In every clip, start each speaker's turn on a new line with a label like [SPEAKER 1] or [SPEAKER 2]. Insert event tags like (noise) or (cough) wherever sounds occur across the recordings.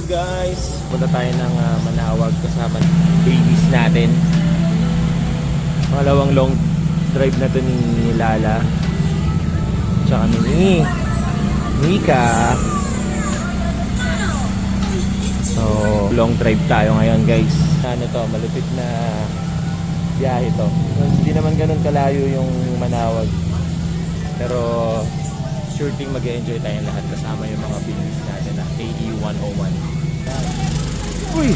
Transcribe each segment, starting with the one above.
[SPEAKER 1] up guys? Punta tayo ng uh, Manawag kasama babies natin. Pangalawang long drive na to ni Lala. Tsaka ni Mika. So, long drive tayo ngayon guys. Ano to, malupit na biyahe to. Hindi naman ganun kalayo yung Manawag. Pero, sure thing mag-enjoy tayo lahat kasama yung mga Pinoy E101. Uy!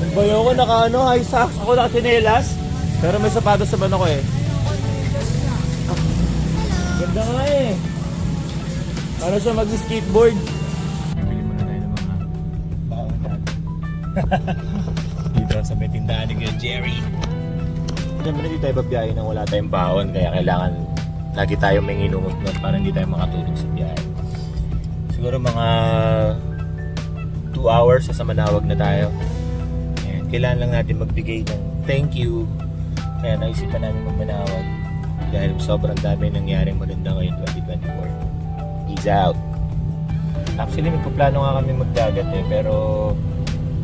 [SPEAKER 1] Nagbayo ko naka ano, high socks. Ako naka chinelas. Pero may sapatos naman ako eh. Ah, ganda nga eh. Para siya mag-skateboard. (laughs) dito sa may tindahan ni Jerry. Siyempre hindi tayo babiyahe nang wala tayong baon kaya kailangan lagi tayo may inumot nun para hindi tayo makatulog sa biyahe. Siguro mga 2 hours sa Manawag na tayo. Ayan, kailangan lang natin magbigay ng thank you. Kaya naisipan namin magmanawag dahil sobrang dami nangyaring maganda ngayon 2024. Peace out! Actually, nagpaplano nga kami magdagat eh, pero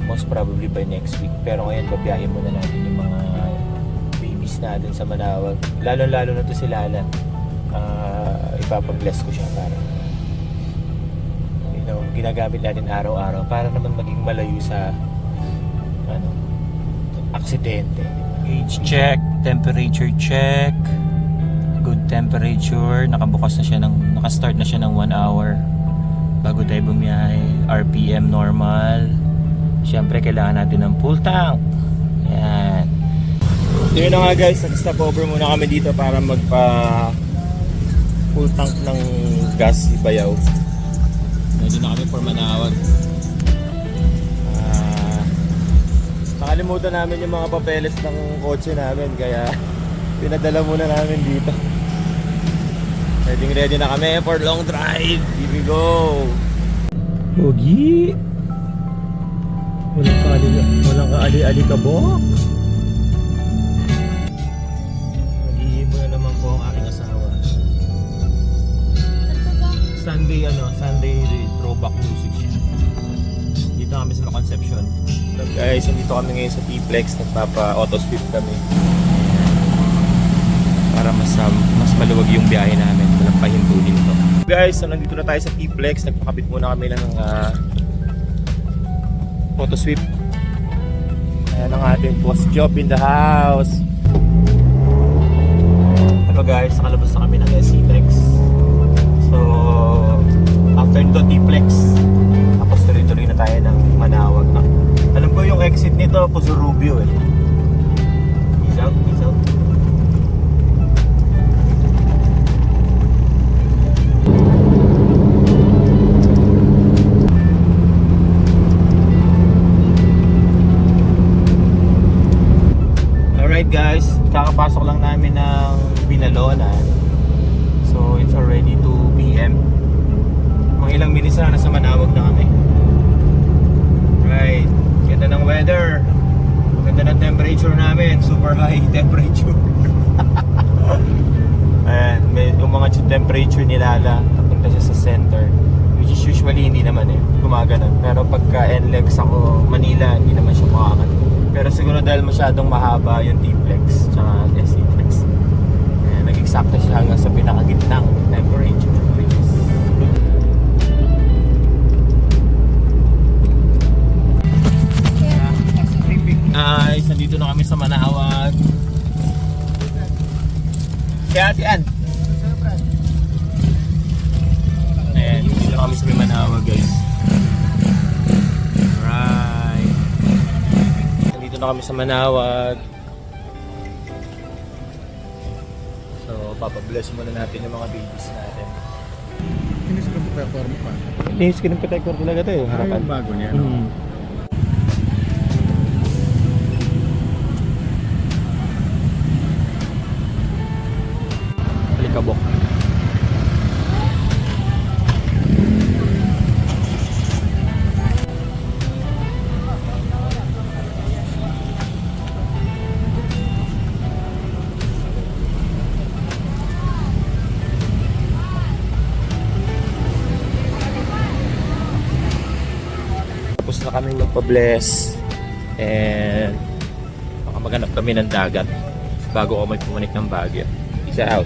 [SPEAKER 1] most probably by next week. Pero ngayon, babiyahe muna natin yung mga babies natin sa Manawag. Lalo-lalo na to si Lala. Ah, ipapag-bless ko siya para you know, ginagamit natin araw-araw para naman maging malayo sa ano, aksidente.
[SPEAKER 2] Age check, temperature check, good temperature, nakabukas na siya ng, nakastart na siya ng 1 hour bago tayo bumiyahe, RPM normal. Siyempre, kailangan natin ng full tank. Yan.
[SPEAKER 1] So yun na nga guys, nag-stop over muna kami dito para magpa full tank ng gas ibayaw. Ready na kami for manawag. Ah, nakalimutan namin yung mga papeles ng kotse namin kaya (laughs) pinadala muna namin dito. Ready ready na kami for long drive. Here we go.
[SPEAKER 2] Pogi! Walang kaali, walang kaali-ali ka
[SPEAKER 1] Sunday ano, Sunday throwback music siya. Dito kami sa Conception. So guys, dito kami ngayon sa T-Plex, nagpapa auto sweep kami.
[SPEAKER 2] Para mas um, mas maluwag yung biyahe namin, walang pahintulin to.
[SPEAKER 1] Guys, so nandito na tayo sa T-Plex, nagpakabit muna kami lang ng ah, uh, auto sweep. Ayan ang ating boss job in the house. Hello guys, nakalabas na kami ng SC3 Alright guys, kakapasok lang namin ng Binalonan. So it's already 2 p.m. Mga ilang minutes na nasa Manawag na kami. Right, ganda ng weather. Ganda ng temperature namin, super high (laughs) temperature. Ayan, may yung mga temperature ni Lala, napunta siya sa center. Which is usually hindi naman eh, gumaganon. Pero pagka NLEX ako, Manila, hindi naman siya makakanon. Pero siguro dahil masyadong mahaba yung T-Flex tsaka SC-Flex. Ayan, nag-exacto siya hanggang sa pinakagitnang temperature. Which is Guys, nandito na kami sa Manawag. Kaya ate Ann. Ayan, dito na kami sa Manawag guys. Right. Nandito na kami sa Manawag. So, papabless muna natin yung mga babies natin.
[SPEAKER 3] Hindi sa protector mo pa.
[SPEAKER 1] Yung screen protector talaga ito eh.
[SPEAKER 3] Ah, yung bago niya. no?
[SPEAKER 1] Hmm.
[SPEAKER 2] Alikabok.
[SPEAKER 1] Magpa-bless. And baka maghanap kami ng dagat bago ako magpumanik ng Baguio. Peace out.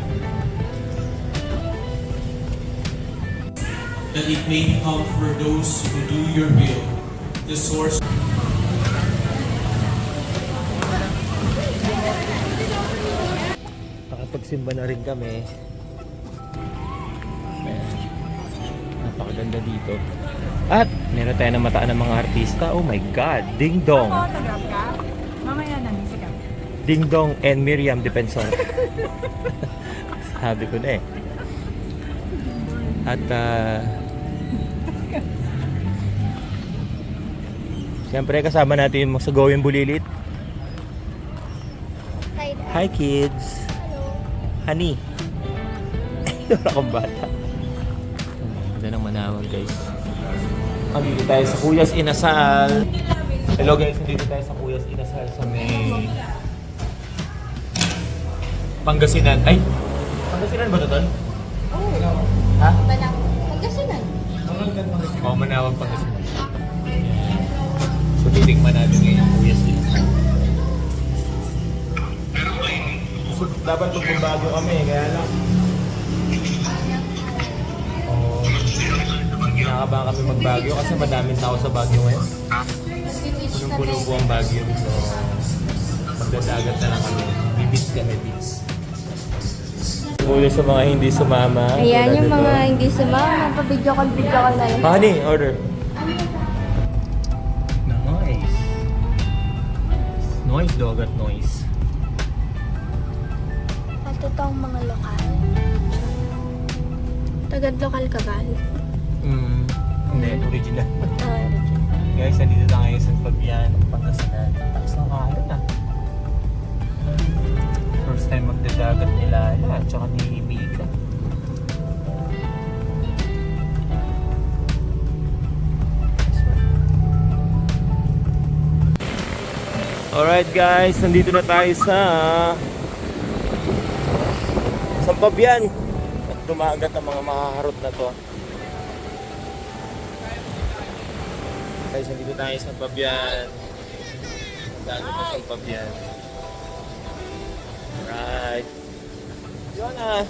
[SPEAKER 4] that it may come for those who do your will, the source
[SPEAKER 1] Nakapagsimba na rin kami. Napakaganda dito. At meron tayo ng mataan ng mga artista. Oh my God! Ding Dong!
[SPEAKER 5] Ka? Mamaya na, ka.
[SPEAKER 1] Ding Dong and Miriam Defensor. (laughs) Sabi ko na eh. At ah, Siyempre kasama natin yung sa Going Bulilit.
[SPEAKER 6] Hi.
[SPEAKER 1] Hi kids!
[SPEAKER 6] Hello.
[SPEAKER 1] Honey! (laughs) Wala akong bata. Manawag guys. Andito tayo sa Kuyas Inasal. Hello guys, andito tayo sa Kuyas Inasal sa may Pangasinan. Ay! Pangasinan ba ito doon?
[SPEAKER 6] Oh,
[SPEAKER 1] Ha?
[SPEAKER 6] Banang. Pagkasunan.
[SPEAKER 1] Oo, manawag Pangasinan. So titikman natin ngayon ang Kuyas Inasal. Dapat magbabago kami, kaya lang. Kinakabahan kami magbagyo kasi madaming tao sa Baguio ngayon. Punong-puno po ang Baguio. So, magdadagat na lang kami. Bibits kami, beach. Ulo sa mga hindi sumama.
[SPEAKER 6] Ayan, yung
[SPEAKER 1] nito.
[SPEAKER 6] mga hindi sumama. Pa-video call, video call na yun.
[SPEAKER 1] Honey, order. Nice. Noise, dog at noise.
[SPEAKER 6] At ito ang mga lokal. Tagad lokal ka ba?
[SPEAKER 1] Mm. Hindi, original.
[SPEAKER 6] Oh, original.
[SPEAKER 1] Guys, nandito na ngayon sa Pagbian, Pangasinan. Tapos ng kahalan ah. First time magdadagat ni Lala at saka ni Mika. Alright guys, nandito na tayo sa Sampabian at dumagat ang mga makaharot na to. Guys, nandito tayo sa Sampabian. Dami pa sa Sampabian. Alright. Yun ah.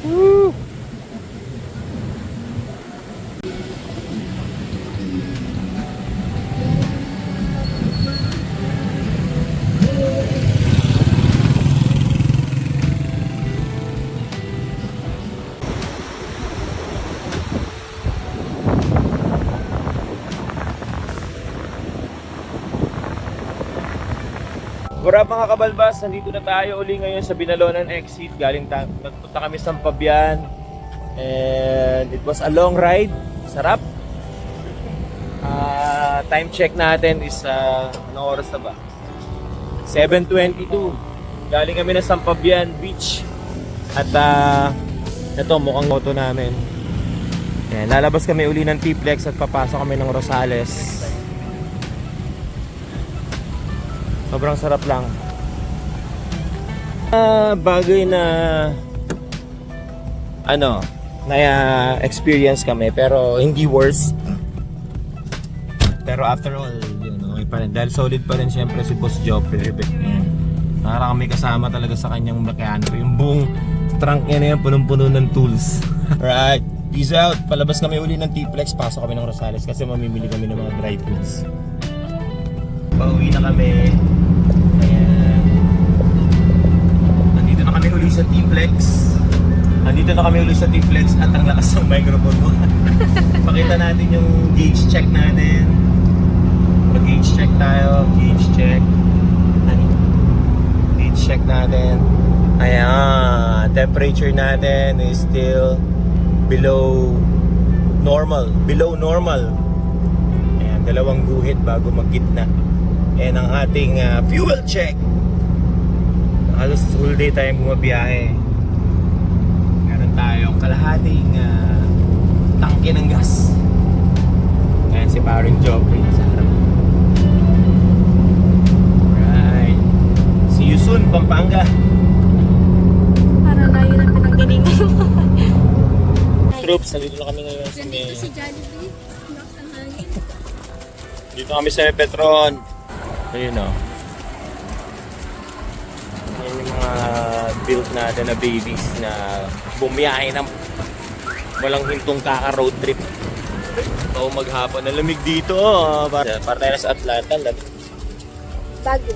[SPEAKER 1] Woo! Wala mga kabalbas, nandito na tayo uli ngayon sa Binalonan exit. Galing ta- nagpunta kami sa Pabian. And it was a long ride. Sarap. Ah, time check natin is uh, anong oras na ba? 7.22. Galing kami na Sampabian Beach. At uh, ito mukhang moto namin. Ayan, lalabas kami uli ng T-Plex at papasok kami ng Rosales. Sobrang sarap lang. Ah, bagay na ano, na uh, experience kami pero hindi worse. Pero after all, yun, okay pa rin. Dahil solid pa rin siyempre si Boss Joffrey Rebek niya. Para kami kasama talaga sa kanyang mekaniko. Yung buong trunk niya na yan, punong-puno ng tools. (laughs) right. Peace out. Palabas kami uli ng T-Plex. Pasok kami ng Rosales kasi mamimili kami ng mga dry goods. Pauwi na kami. T-Plex. Nandito na kami uli sa T-Plex at ang lakas ng microphone mo. (laughs) Pakita natin yung gauge check natin. Mag-gauge check tayo. Gauge check. Gauge check natin. Ayan. Temperature natin is still below normal. Below normal. Ayan. Dalawang guhit bago mag-gitna. And ang ating ah, fuel check. Halos whole day tayong bumabiyahe. Tayong kalahating ah, tangke ng gas. Ayan si Paring Joffrey sa harap. Right. See you soon, Pampanga.
[SPEAKER 6] Para layo na pinanggalingan (laughs) mo.
[SPEAKER 1] troops, nandito na kami ngayon sa may...
[SPEAKER 6] Nandito si Jollibee. Nakasang hangin.
[SPEAKER 1] Dito kami sa Petron. Ayun o. Ayun build natin na babies na bumiyahe ng walang hintong kaka-road trip. O maghapon. Ang lamig dito. ah. Para, para tayo sa Atlanta. lamig.
[SPEAKER 6] Bago.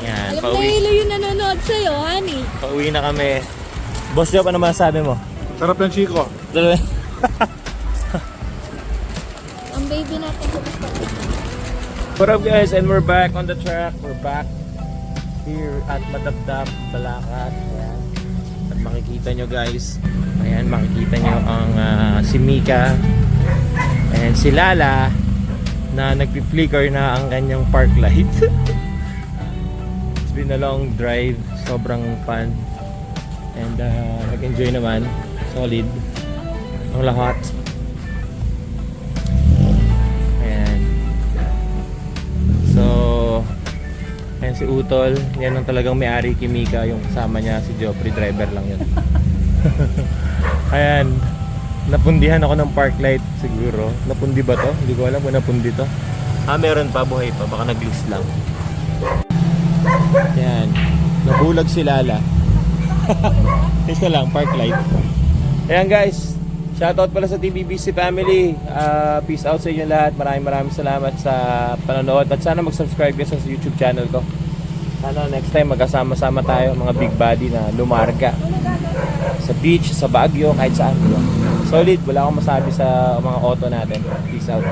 [SPEAKER 1] Yan,
[SPEAKER 6] Alam na
[SPEAKER 1] pauwi.
[SPEAKER 6] Hilo yung nanonood sa'yo, honey.
[SPEAKER 1] Pauwi na kami. Boss Joe, ano masasabi mo?
[SPEAKER 3] Sarap ng Chico.
[SPEAKER 1] Dalawa.
[SPEAKER 6] Ang baby natin gusto.
[SPEAKER 1] What up guys? And we're back on the track. We're back here at Madabdab, Balakat. Ayan. At makikita nyo guys. Ayan, makikita nyo ang ah, si Mika. And si Lala na nagpi-flicker na ang kanyang park light. (laughs) It's been a long drive. Sobrang fun. And uh, nag-enjoy naman. Solid. Ang lahat. Si Utol. Yan ang talagang may-ari kay Mika. Yung kasama niya, si Joffrey, driver lang yun. (laughs) ayan. Napundihan ako ng park light siguro. Napundi ba to? Hindi ko alam kung napundi to. Ah, meron pa. Buhay pa. Baka nag-loose lang. Yan. Nabulag si Lala. (laughs) Isa lang, park light. Ayan guys. Shoutout pala sa TBBC family. Ah, peace out sa inyo lahat. Maraming maraming salamat sa panonood. At sana mag-subscribe kayo sa YouTube channel ko. Sana next time magkasama-sama tayo mga big body na lumarga. Sa beach, sa Baguio, kahit saan. Diba? Solid. Wala akong masabi sa mga auto natin. Peace out.